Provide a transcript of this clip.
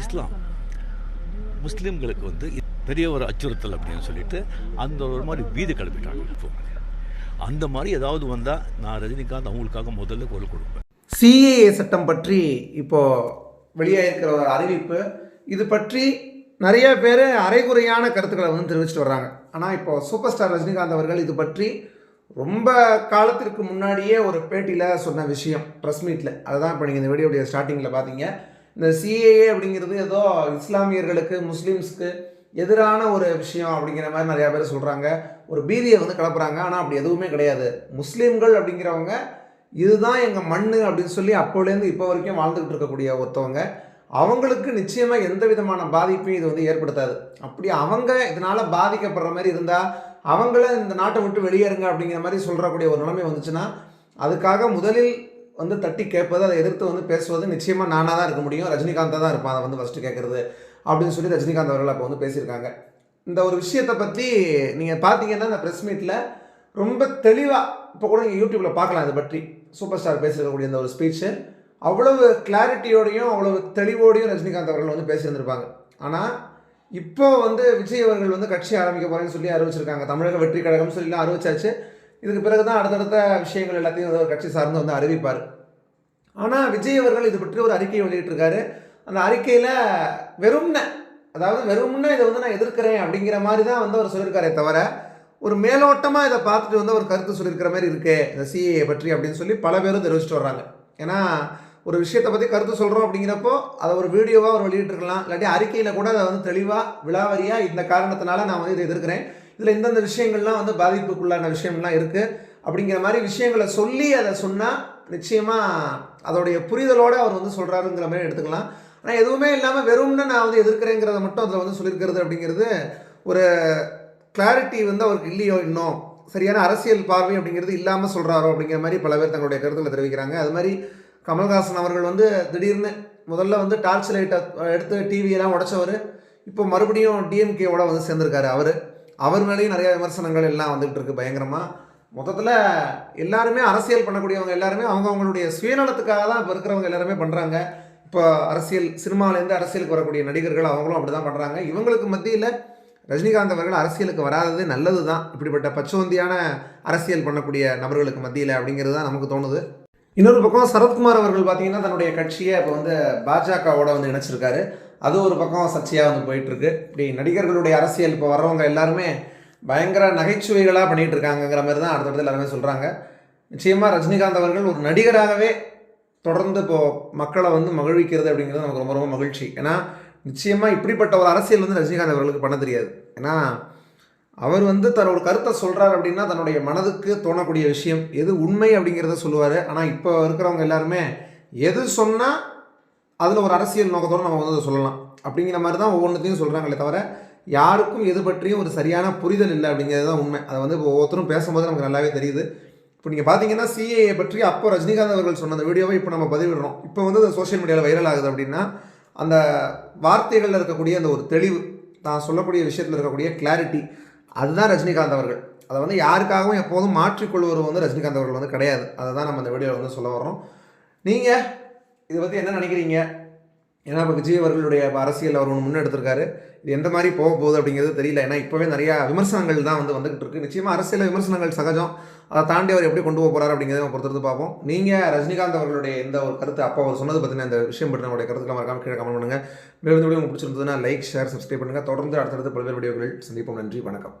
இஸ்லாம். முஸ்லீம்களுக்கு வந்து பெரிய ஒரு அச்சுறுத்தல் அப்படின்னு சொல்லிட்டு அந்த ஒரு மாதிரி வீதி கிளப்பிட்டாங்க இப்போ அந்த மாதிரி ஏதாவது வந்தால் நான் ரஜினிகாந்த் அவங்களுக்காக முதல்ல குரல் கொடுப்பேன். சிஏஏ சட்டம் பற்றி இப்போது வெளியாகிருக்கிற ஒரு அறிவிப்பு. இது பற்றி நிறைய பேர் அரைகுறையான கருத்துக்களை வந்து தெரிவிச்சிட்டு வர்றாங்க. ஆனால் இப்போ சூப்பர் ஸ்டார் ரஜினிகாந்த் அவர்கள் இது பற்றி ரொம்ப காலத்திற்கு முன்னாடியே ஒரு பேட்டியில் சொன்ன விஷயம் ப்ரெஸ் மீட்டில் அதுதான் இப்போ நீங்கள் இந்த வீடியோடைய ஸ்டார்டிங்கில் பார்த்தீங்க. இந்த சிஏஏ அப்படிங்கிறது ஏதோ இஸ்லாமியர்களுக்கு முஸ்லீம்ஸ்க்கு எதிரான ஒரு விஷயம் அப்படிங்கிற மாதிரி நிறையா பேர் சொல்கிறாங்க ஒரு பீதியை வந்து கிளப்புறாங்க. ஆனால் அப்படி எதுவுமே கிடையாது. முஸ்லீம்கள் அப்படிங்கிறவங்க இதுதான் எங்கள் மண் அப்படின்னு சொல்லி அப்போலேருந்து இப்போ வரைக்கும் வாழ்ந்துக்கிட்டு இருக்கக்கூடிய ஒருத்தவங்க. அவங்களுக்கு நிச்சயமாக எந்த விதமான பாதிப்பையும் இது வந்து ஏற்படுத்தாது. அப்படி அவங்க இதனால் பாதிக்கப்படுற மாதிரி இருந்தால் அவங்கள இந்த நாட்டை விட்டு வெளியேறுங்க அப்படிங்கிற மாதிரி சொல்கிறக்கூடிய ஒரு நிலைமை வந்துச்சுன்னா அதுக்காக முதலில் வந்து தட்டி கேட்பது அதை எதிர்த்து வந்து பேசுவது நிச்சயமாக நானாக தான் இருக்க முடியும். ரஜினிகாந்தாக தான் இருப்பான். அதை வந்து ஃபஸ்ட்டு கேட்குறது அப்படின்னு சொல்லி ரஜினிகாந்த் அவர்கள் அப்போ வந்து பேசியிருக்காங்க. இந்த ஒரு விஷயத்தை பற்றி நீங்கள் பார்த்தீங்கன்னா இந்த ப்ரெஸ் மீட்டில் ரொம்ப தெளிவாக இப்போ கூட நீங்கள் யூடியூப்பில் பார்க்கலாம் இதை பற்றி. சூப்பர் ஸ்டார் பேசியிருக்கக்கூடிய இந்த ஒரு ஸ்பீச்சு அவ்வளவு கிளாரிட்டியோடையும் அவ்வளவு தெளிவோடையும் ரஜினிகாந்த் அவர்கள் வந்து பேசியிருந்திருப்பாங்க. ஆனால் இப்போ வந்து விஜய் அவர்கள் வந்து கட்சி ஆரம்பிக்க போகிறேன்னு சொல்லி அறிவிச்சிருக்காங்க. தமிழக வெற்றி கழகம் சொல்லி அறிவிச்சாச்சு. இதுக்கு பிறகு தான் அடுத்தடுத்த விஷயங்கள் எல்லாத்தையும் வந்து ஒரு கட்சி சார்ந்து வந்து அறிவிப்பார். ஆனால் விஜய் அவர்கள் இது பற்றி ஒரு அறிக்கையை வெளியிட்டிருக்காரு. அந்த அறிக்கையில் வெறும்ன அதாவது வெறும்னா இதை வந்து நான் எதிர்க்கிறேன் அப்படிங்கிற மாதிரி தான் வந்து அவர் சொல்லியிருக்காரே தவிர ஒரு மேலோட்டமாக இதை பார்த்துட்டு வந்து ஒரு கருத்து சொல்லியிருக்கிற மாதிரி இருக்குது இந்த சிஏஏ பற்றி அப்படின்னு சொல்லி பல பேரும் தெரிவிச்சிட்டு வர்றாங்க. ஏன்னா ஒரு விஷயத்தை பற்றி கருத்து சொல்கிறோம் அப்படிங்கிறப்போ அதை ஒரு வீடியோவாக ஒரு வெளியிட்டிருக்கலாம். இல்லாட்டி அறிக்கையில் கூட அதை வந்து தெளிவாக விலாவரியாக இந்த காரணத்தினால நான் வந்து இதை எதிர்க்கிறேன். இதில் இந்தந்த விஷயங்கள்லாம் வந்து பாதிப்புக்குள்ளான விஷயம்லாம் இருக்குது அப்படிங்கிற மாதிரி விஷயங்களை சொல்லி அதை சொன்னால் நிச்சயமாக அதோடைய புரிதலோடு அவர் வந்து சொல்கிறாருங்கிற மாதிரி எடுத்துக்கலாம். ஆனால் எதுவுமே இல்லாமல் வெறும்னு நான் வந்து எதிர்க்கிறேங்கிறத மட்டும் அதில் வந்து சொல்லியிருக்கிறது அப்படிங்கிறது ஒரு கிளாரிட்டி வந்து அவருக்கு இல்லையோ இன்னும்? சரியான அரசியல் பார்வை அப்படிங்கிறது இல்லாமல் சொல்கிறாரோ அப்படிங்கிற மாதிரி பல பேர் தங்களுடைய கருத்துக்களை தெரிவிக்கிறாங்க. அது மாதிரி கமல்ஹாசன் அவர்கள் வந்து திடீர்னு முதல்ல வந்து டார்ச் லைட்டை எடுத்து டிவியெல்லாம் உடைச்சவர். இப்போ மறுபடியும் டிஎம்கேவோட வந்து சேர்ந்திருக்காரு அவர். அவர் மேலேயும் நிறையா விமர்சனங்கள் எல்லாம் வந்துகிட்டு இருக்கு பயங்கரமாக மொத்தத்தில் எல்லாருமே அரசியல் பண்ணக்கூடியவங்க எல்லாருமே அவங்க அவங்களுடைய சுயநலத்துக்காக தான் இப்போ இருக்கிறவங்க எல்லாருமே பண்ணுறாங்க இப்போ அரசியல் சினிமாவிலேருந்து அரசியலுக்கு வரக்கூடிய நடிகர்கள் அவங்களும் அப்படி தான் பண்ணுறாங்க இவங்களுக்கு மத்தியில் ரஜினிகாந்த் அவர்கள் அரசியலுக்கு வராதது நல்லது தான் இப்படிப்பட்ட பச்சோந்தியான அரசியல் பண்ணக்கூடிய நபர்களுக்கு மத்தியில் அப்படிங்கிறது தான் நமக்கு தோணுது. இன்னொரு பக்கம் சரத்குமார் அவர்கள் பார்த்தீங்கன்னா தன்னுடைய கட்சியை இப்போ வந்து பாஜகவோட வந்து இணைச்சிருக்காரு. அது ஒரு பக்கம் சர்ச்சையாக வந்து போயிட்டுருக்கு. இப்படி நடிகர்களுடைய அரசியல் இப்போ வர்றவங்க எல்லாருமே பயங்கர நகைச்சுவைகளாக பண்ணிகிட்டு இருக்காங்கங்கிற மாதிரி தான் அடுத்தடுத்து எல்லாருமே சொல்கிறாங்க நிச்சயமாக ரஜினிகாந்த் அவர்கள் ஒரு நடிகராகவே தொடர்ந்து இப்போது மக்களை வந்து மகிழ்விக்கிறது அப்படிங்கிறது நமக்கு ரொம்ப ரொம்ப மகிழ்ச்சி. ஏன்னா நிச்சயமாக இப்படிப்பட்ட ஒரு அரசியல் வந்து ரஜினிகாந்த் அவர்களுக்கு பண்ண தெரியாது. ஏன்னா அவர் வந்து தன்னோட கருத்தை சொல்கிறார் அப்படின்னா தன்னுடைய மனதுக்கு தோணக்கூடிய விஷயம். எது உண்மை அப்படிங்கிறத சொல்லுவார். ஆனால் இப்போ இருக்கிறவங்க எல்லாருமே எது சொன்னால் அதில் ஒரு அரசியல் நோக்கத்தோடு நம்ம வந்து சொல்லலாம். அப்படிங்கிற மாதிரி தான் ஒவ்வொன்றத்தையும் சொல்கிறாங்களே தவிர யாருக்கும் எது பற்றியும் ஒரு சரியான புரிதல் இல்லை அப்படிங்கிறது தான் உண்மை. அதை வந்து இப்போ ஒவ்வொருத்தரும் பேசும்போது நமக்கு நல்லாவே தெரியுது. இப்போ நீங்கள் பார்த்தீங்கன்னா சிஏஏ பற்றி அப்போ ரஜினிகாந்த் அவர்கள் சொன்ன அந்த வீடியோவை இப்போ நம்ம பதிவிடுறோம். இப்போ வந்து அது சோஷியல் மீடியாவில் வைரல் ஆகுது அப்படின்னா அந்த வார்த்தைகளில் இருக்கக்கூடிய அந்த ஒரு தெளிவு தான் சொல்லக்கூடிய விஷயத்தில் இருக்கக்கூடிய கிளாரிட்டி அதுதான் ரஜினிகாந்த் அவர்கள். அதை வந்து யாருக்காகவும் எப்போதும் மாற்றிக்கொள்வது வந்து ரஜினிகாந்த் அவர்கள் வந்து கிடையாது. அதை தான் நம்ம இந்த வீடியோவில் வந்து சொல்ல வர்றோம். நீங்கள் இதை பற்றி என்ன நினைக்கிறீங்க? ஏன்னா இப்போ விஜய் அவர்களுடைய அரசியல் அவர் ஒன்று முன்னெடுத்திருக்காரு இது எந்த மாதிரி போக போகுது அப்படிங்கிறது தெரியல. ஏன்னா இப்போவே நிறையா விமர்சனங்கள் தான் வந்து வந்துகிட்டு இருக்கு. நிச்சயமாக அரசியல் விமர்சனங்கள் சகஜம். அதை தாண்டி அவர் எப்படி கொண்டு போக போகிறார் அப்படிங்கிறத நம்ம பொறுத்தது பார்ப்போம். நீங்கள் ரஜினிகாந்த் அவர்களுடைய எந்த ஒரு கருத்து அப்போ அவர் சொன்னது பற்றின இந்த விஷயம் பற்றி நம்மளுடைய கருத்துக்களை மறக்காம கீழே கமெண்ட் பண்ணுங்கள் மேலும் உங்களுக்கு பிடிச்சிருந்ததுன்னா லைக் ஷேர் சப்ஸ்கிரைப் பண்ணுங்கள் தொடர்ந்து அடுத்தடுத்து பல்வேறு வீடியோக்கள் சந்திப்போம். நன்றி. வணக்கம்.